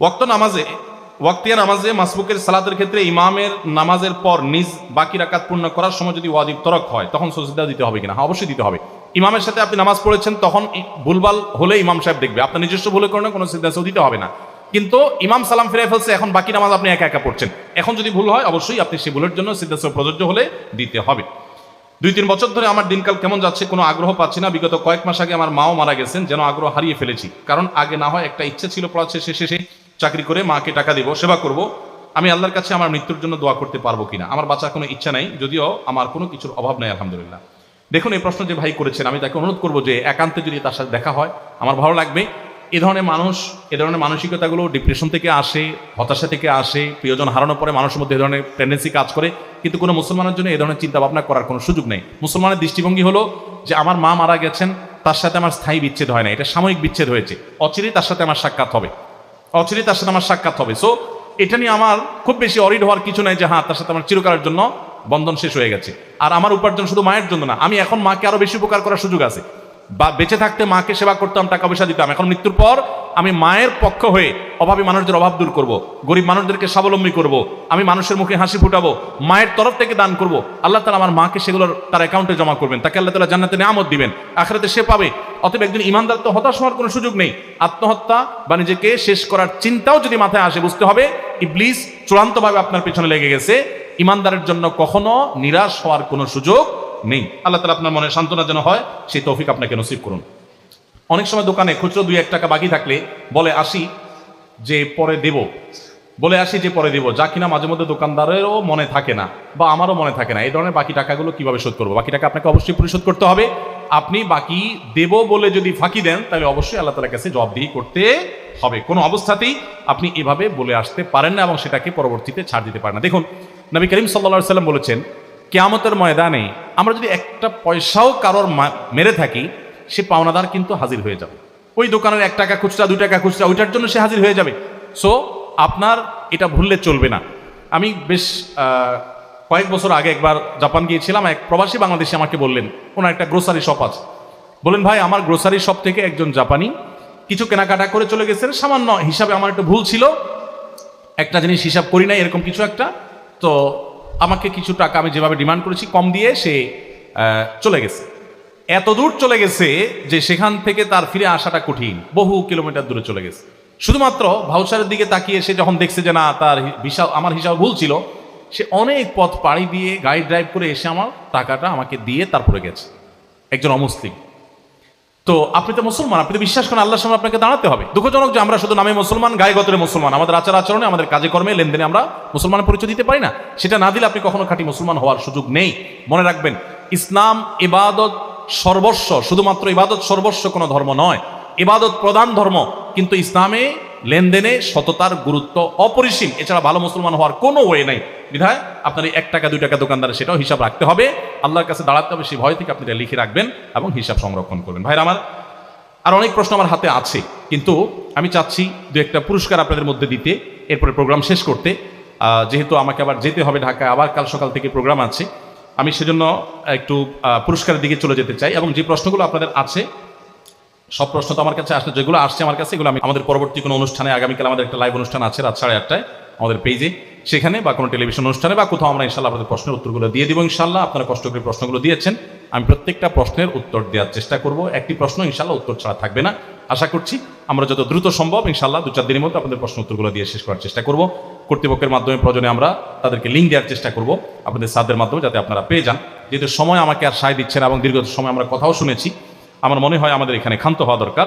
ওয়াক্ত নামাজে, ওয়াক্তিয়া নামাজে মাসবুকের সালাতের ক্ষেত্রে ইমামের নামাজের পর নিজ বাকি রাকাত পূর্ণ করার সময় যদি ওয়াজিব তরক হয়, তখন সজিদা দিতে হবে কিনা? হ্যাঁ অবশ্যই দিতে হবে। ইমামের সাথে আপনি নামাজ পড়েছেন, তখন ভুলবাল হলে ইমাম সাহেব দেখবে। আপনার নিজস্ব ভুলের কারণে কোনো সিদ্ধান্ত দিতে হবে না। কিন্তু ইমাম সালাম ফিরে ফেলছে, এখন বাকি নামাজ আপনি একা একা পড়ছেন। এখন যদি ভুল হয়, অবশ্যই আপনি সেই ভুলের জন্য সিদ্ধান্ত প্রযোজ্য হলে দিতে হবে। দুই তিন বছর ধরে আমার দিনকাল কেমন যাচ্ছে কোনো আগ্রহ পাচ্ছি না। বিগত কয়েক মাস আগে আমার মাও মারা গেছেন, যেন আগ্রহ হারিয়ে ফেলেছি। কারণ আগে না হয় একটা ইচ্ছে ছিল পড়া শেষে শেষে চাকরি করে মাকে টাকা দিব, সেবা করব, আমি আল্লাহর কাছে আমার মৃত্যুর জন্য দোয়া করতে পারব কিনা? আমার বাচ্চার কোনো ইচ্ছা নাই, যদিও আমার কোনো কিছুর অভাব নাই, আলহামদুলিল্লাহ। দেখুন, এই প্রশ্ন যে ভাই করেছেন, আমি তাকে অনুরোধ করব যে একান্তে যদি তার সাথে দেখা হয়, আমার ভালো লাগবে। এ ধরনের মানুষ, এ ধরনের মানসিকতাগুলো ডিপ্রেশন থেকে আসে, হতাশা থেকে আসে, প্রিয়জন হারানোর পরে মানুষের মধ্যে এ ধরনের টেন্ডেন্সি কাজ করে, কিন্তু কোনো মুসলমানের জন্য এ ধরনের চিন্তা ভাবনা করার কোনো সুযোগ নেই। মুসলমানের দৃষ্টিভঙ্গি হলো যে আমার মা মারা গেছেন, তার সাথে আমার স্থায়ী বিচ্ছেদ হয় না, এটা সাময়িক বিচ্ছেদ হয়েছে। অচিরেই তার সাথে আমার সাক্ষাৎ হবে। অচিরেই তার সাথে আমার সাক্ষাৎ হবে। সো এটা নিয়ে আমার খুব বেশি অরিড হওয়ার কিছু নাই যে হ্যাঁ তার সাথে আমার চিরকালের জন্য বন্ধন শেষ হয়ে গেছে। আর আমার উপার্জন শুধু মায়ের জন্য না, আমি এখন মাকে আরও বেশি উপকার করার সুযোগ আছে। বা বেঁচে থাকতে মাকে সেবা করতাম, টাকা পয়সা দিতাম, এখন মৃত্যুর পর আমি মায়ের পক্ষ হয়ে অভাবী মানুষদের অভাব দূর করব, গরিব মানুষদেরকে স্বাবলম্বী করব, আমি মানুষের মুখে হাসি ফুটাবো, মায়ের তরফ থেকে দান করব। আল্লাহ তালা আমার মাকে সেগুলোর তার অ্যাকাউন্টে জমা করবেন, তাকে আল্লাহ তালা জান্নাতে নিয়ামত দিবেন, আখরাতে সে পাবে। অতএব একজন ইমানদার তো হতাশ হওয়ার কোনো সুযোগ নেই, আত্মহত্যা বা নিজেকে শেষ করার চিন্তাও যদি মাথায় আসে, বুঝতে হবে ইবলিস চূড়ান্তভাবে আপনার পেছনে লেগে গেছে। ইমানদারের জন্য কখনো নিরাশ হওয়ার কোনো সুযোগ নেই। আল্লাহ তালা আপনার মনে সান্ত্বনা যেন হয়, সেই তৌফিক আপনাকে নসিব করুন। অনেক সময় দোকানে খুচরো দুই এক টাকা বাকি থাকলে বলে আসি যে পরে দেব। বলে আসি যে পরে দেব। যা কিনা মাঝে মধ্যে দোকানদারেরও মনে থাকে না বা আমারও মনে থাকে না। এই ধরনের বাকি টাকাগুলো কীভাবে শোধ করব? বাকি টাকা আপনাকে অবশ্যই পরিশোধ করতে হবে। আপনি বাকি দেব বলে যদি ফাঁকি দেন, তাহলে অবশ্যই আল্লাহ তালার কাছে জবাবদিহি করতে হবে। কোনো অবস্থাতেই আপনি এভাবে বলে আসতে পারেন না এবং সেটাকে পরবর্তীতে ছাড় দিতে পারেন না। দেখুন, নবী করিম সাল্লা সাল্লাম বলেছেন, কেয়ামতের ময়দানে আমরা যদি একটা পয়সাও কারোর মেরে থাকি সে পাওনাদার কিন্তু হাজির হয়ে যাবে। ওই দোকানের এক টাকা খুচরা, দুই টাকা খুচরা, ওইটার জন্য সে হাজির হয়ে যাবে। সো আপনার এটা ভুললে চলবে না। আমি বেশ কয়েক বছর আগে একবার জাপান গিয়েছিলাম, এক প্রবাসী বাংলাদেশি আমাকে বললেন, ওনার একটা গ্রোসারি শপ আছে। বলেন ভাই, আমার গ্রোসারি শপ থেকে একজন জাপানি কিছু কেনাকাটা করে চলে গেছেন। সামান্য হিসাবে আমার একটু ভুল ছিল। একটা জিনিস হিসাব করি নাই, এরকম কিছু একটা। তো আমাকে কিছু টাকা আমি যেভাবে ডিমান্ড করেছি, কম দিয়ে সে চলে গেছে। এত দূর চলে গেছে যে সেখান থেকে তার ফিরে আসাটা কঠিন। বহু কিলোমিটার দূরে চলে গেছে। শুধুমাত্র ভাউচারের দিকে তাকিয়ে সে যখন দেখছে যে না, তার হিসাব আমার হিসাব ভুল ছিল, সে অনেক পথ পাড়ি দিয়ে গাড়ি ড্রাইভ করে এসে আমার টাকাটা আমাকে দিয়ে তারপরে গেছে। একজন অমুসলিম। তো আপনি তো মুসলমান, আপনি তো বিশ্বাস করেন আল্লাহর সামনে আপনাকে দাঁড়াতে হবে। দুঃখজনক যে আমরা শুধু নামে মুসলমান, গায়ে গতরে মুসলমান। আমাদের আচার আচরণে, আমাদের কাজে কর্মে লেনদেনে আমরা মুসলমানের পরিচয় দিতে পারি না। সেটা না দিলে আপনি কখনো খাঁটি মুসলমান হওয়ার সুযোগ নেই। মনে রাখবেন, ইসলাম, ইবাদত সর্বস্ব, শুধুমাত্র ইবাদত সর্বস্ব কোনো ধর্ম নয়। ইবাদত প্রধান ধর্ম, কিন্তু ইসলামে লেনদেনে সততার গুরুত্ব অপরিসীম। এছাড়া ভালো মুসলমান হওয়ার কোনো ওয়ে নাই। বিধায় আপনার এক টাকা, দুই টাকা দোকানদার সেটাও হিসাব রাখতে হবে। আল্লাহর কাছে দাঁড়াতে হবে, সেই ভয় থেকে আপনি লিখে রাখবেন এবং হিসাব সংরক্ষণ করবেন। ভাইরা আমার, আর অনেক প্রশ্ন আমার হাতে আছে, কিন্তু আমি চাচ্ছি দু একটা পুরস্কার আপনাদের মধ্যে দিতে, এরপরে প্রোগ্রাম শেষ করতে। যেহেতু আমাকে আবার যেতে হবে ঢাকায়, আবার কাল সকাল থেকে প্রোগ্রাম আছে। আমি সেজন্য একটু পুরস্কারের দিকে চলে যেতে চাই এবং যে প্রশ্নগুলো আপনাদের আছে, সব প্রশ্ন তো আমার কাছে আসলে যেগুলো আসছে আমার কাছে, এগুলো আমি আমাদের পরবর্তী কোনো অনুষ্ঠানে, আগামীকাল আমাদের একটা লাইভ অনুষ্ঠান আছে রাত সাড়ে আটটায়, আমাদের পেজে সেখানে বা কোনো টেলিভিশন অনুষ্ঠানে বা কোথাও আমরা ইনশাল্লাহ আপনাদের প্রশ্নের উত্তরগুলো দিয়ে দিব, ইনশাল্লাহ আপনারা কষ্ট করে প্রশ্নগুলো দিয়েছেন। আমি প্রত্যেকটা প্রশ্নের উত্তর দেওয়ার চেষ্টা করব, একটি প্রশ্ন ইনশাল্লাহ উত্তর ছাড়া থাকবে না। আশা করছি আমরা যত দ্রুত সম্ভব ইনশাল্লাহ দু চার দিনের মধ্যে আপনাদের প্রশ্ন উত্তরগুলো দিয়ে শেষ করার চেষ্টা করব। কর্তৃপক্ষের মাধ্যমে প্রয়োজনে আমরা তাদেরকে লিঙ্ক দেওয়ার চেষ্টা করব আপনাদের সাদের মাধ্যমে যাতে আপনারা পেয়ে যান। যেহেতু সময় আমাকে আর সায় দিচ্ছে না এবং দীর্ঘ সময় আমরা কথাও শুনেছি, আমার মনে হয় আমাদের এখানে ক্ষান্ত হওয়া দরকার।